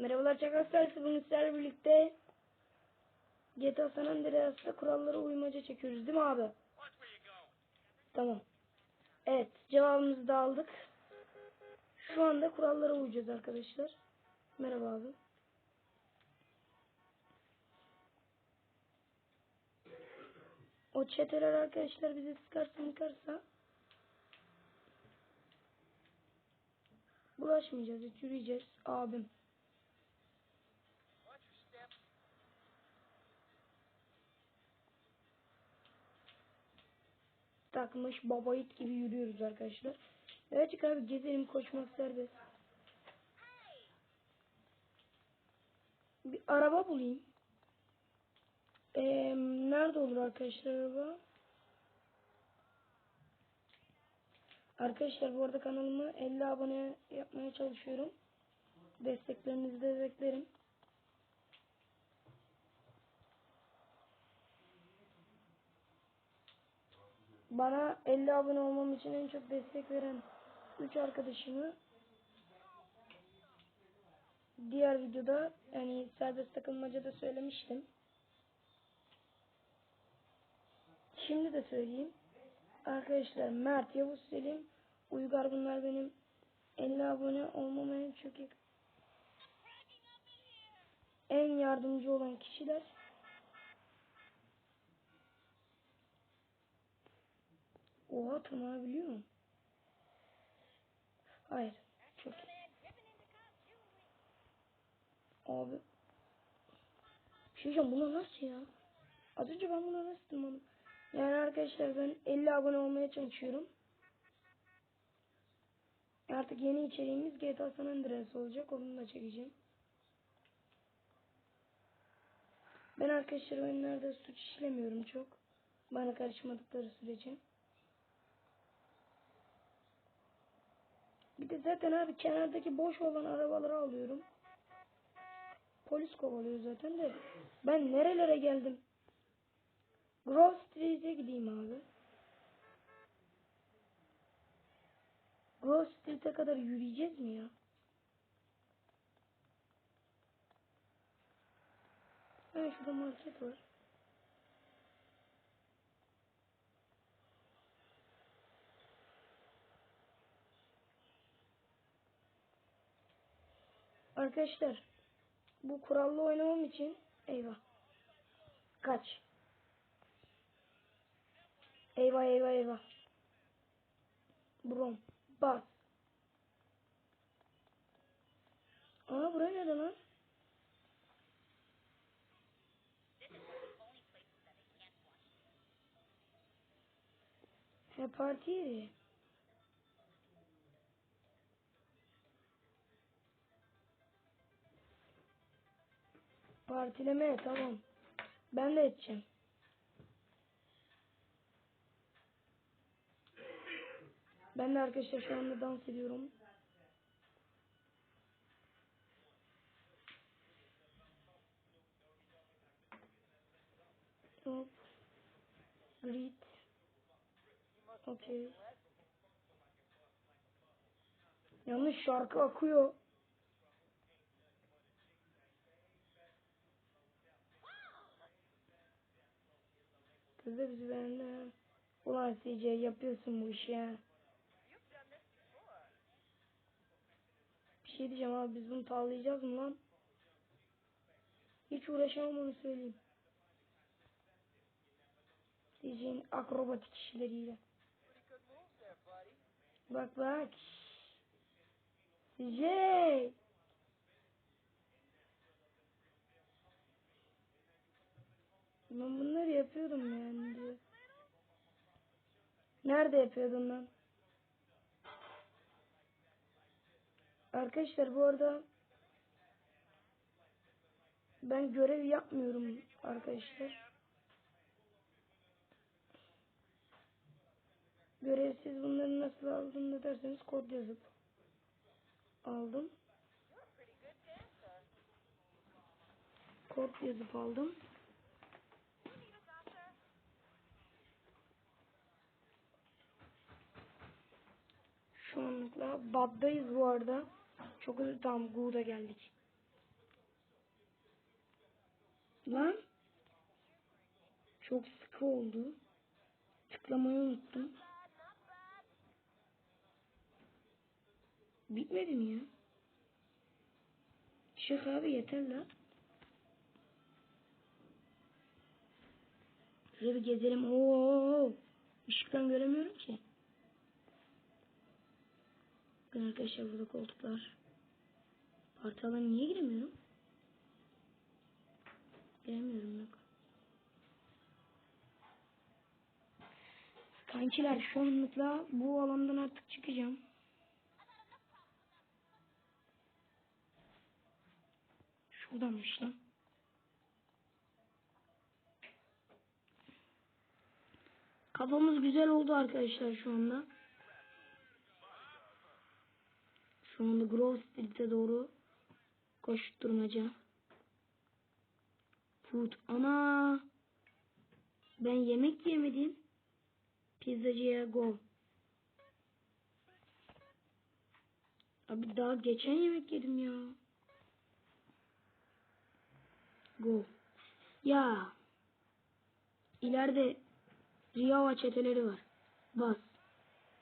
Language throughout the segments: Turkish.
Merhabalar Çakal Servisi. Bugün sizlerle birlikte GTA San Andreas'ta kurallara uymaca çekiyoruz değil mi abi? Tamam. Evet cevabımızı da aldık. Şu anda kurallara uyacağız arkadaşlar. Merhaba abi. O çeteler arkadaşlar bizi sıkarsa mıkarsa bulaşmayacağız. Yürüyeceğiz abim. Takmış baba it gibi yürüyoruz arkadaşlar. Evet abi gezelim koşmak serbest. Bir araba bulayım. Ee, nerede olur arkadaşlar araba? Arkadaşlar bu arada kanalımı 50 abone yapmaya çalışıyorum. Desteklerinizi de beklerim. Bana 50 abone olmam için en çok destek veren 3 arkadaşımı diğer videoda yani serbest takılmacada söylemiştim. Şimdi de söyleyeyim. Arkadaşlar Mert, Yavuz Selim, Uygar bunlar benim 50 abone olmama en çok en yardımcı olan kişiler. Oha tırmanabiliyor mu? Hayır. Çok iyi. Abi. Bir şey diyeceğim nasıl ya? Az önce ben buna nasıl tırmandım? Yani arkadaşlar ben 50 abone olmaya çalışıyorum. Artık yeni içeriğimiz GTA San Andreas olacak. Onu da çekeceğim. Ben arkadaşlar oyunlarda suç işlemiyorum çok. Bana karışmadıkları sürece. Bir de zaten abi kenardaki boş olan arabaları alıyorum. Polis kovalıyor zaten de. Ben nerelere geldim? Grove Street'e gideyim abi. Grove Street'e kadar yürüyeceğiz mi ya? Ha şurada market var. Arkadaşlar bu kurallı oynamam için eyvah. Kaç. Eyvah eyvah eyvah. Brom. Bas. Aa buraya nerede lan? He parti yeri. Partileme tamam. Ben de edeceğim. Ben de arkadaşlar şu anda dans ediyorum. Hop. Greet. Okay. Yanlış şarkı akıyor. Kız da bizi ha. Ulan CJ yapıyorsun bu işi ya. Bir şey diyeceğim abi biz bunu tavlayacağız mı lan? Hiç uğraşamam onu söyleyeyim. CJ'nin akrobatik işleriyle. Bak bak. CJ. Ben bunları yapıyordum yani diyor. Nerede yapıyordun lan? Arkadaşlar bu arada ben görev yapmıyorum arkadaşlar. Görevsiz bunları nasıl aldım da derseniz kod yazıp aldım. Kod yazıp aldım. Anlıkla Bad'dayız bu arada. Çok özür tamam Gu'da geldik. Lan. Çok sıkı oldu. Tıklamayı unuttum. Bitmedi mi ya? Çık abi yeter la. Şöyle bir gezelim. Oo, ışıktan göremiyorum ki. Bakın arkadaşlar burada koltuklar. Parti alanı niye giremiyorum? Giremiyorum yok. Kankiler şu anlıkla bu alandan artık çıkacağım. Şuradanmış lan. Kafamız güzel oldu arkadaşlar şu anda. Şu anda Grove Street'e doğru koşturmaca. Food. Ana. Ben yemek yemedim. Pizzacıya go. Abi daha geçen yemek yedim ya. Go. Ya. İleride Riyava çeteleri var. Bas.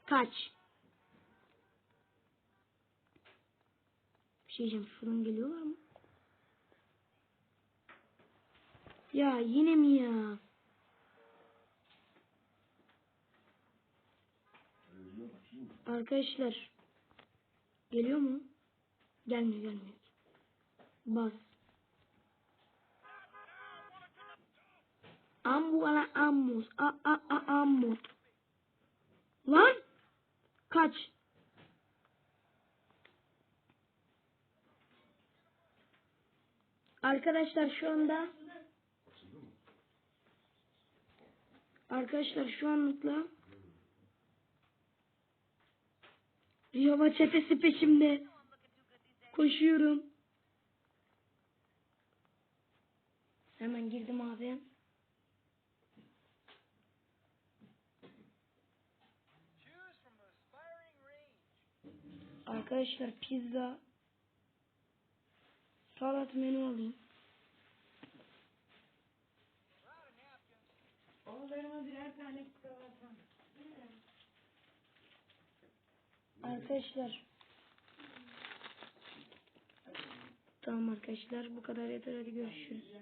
Kaç. Şey diyeceğim. Şuradan geliyorlar mı? Ya yine mi ya? Arkadaşlar. Geliyor mu? Gelmiyor gelmiyor. Bas. Ambu ala ammus. A a a ammut. Lan. Kaç. Arkadaşlar şu anda Arkadaşlar şu anlıkla Riyava çetesi peşimde. Koşuyorum. Hemen girdim abi. Arkadaşlar pizza salat menü alayım. Oğullarıma birer tane çikolata. Arkadaşlar Tamam arkadaşlar bu kadar yeter hadi görüşürüz.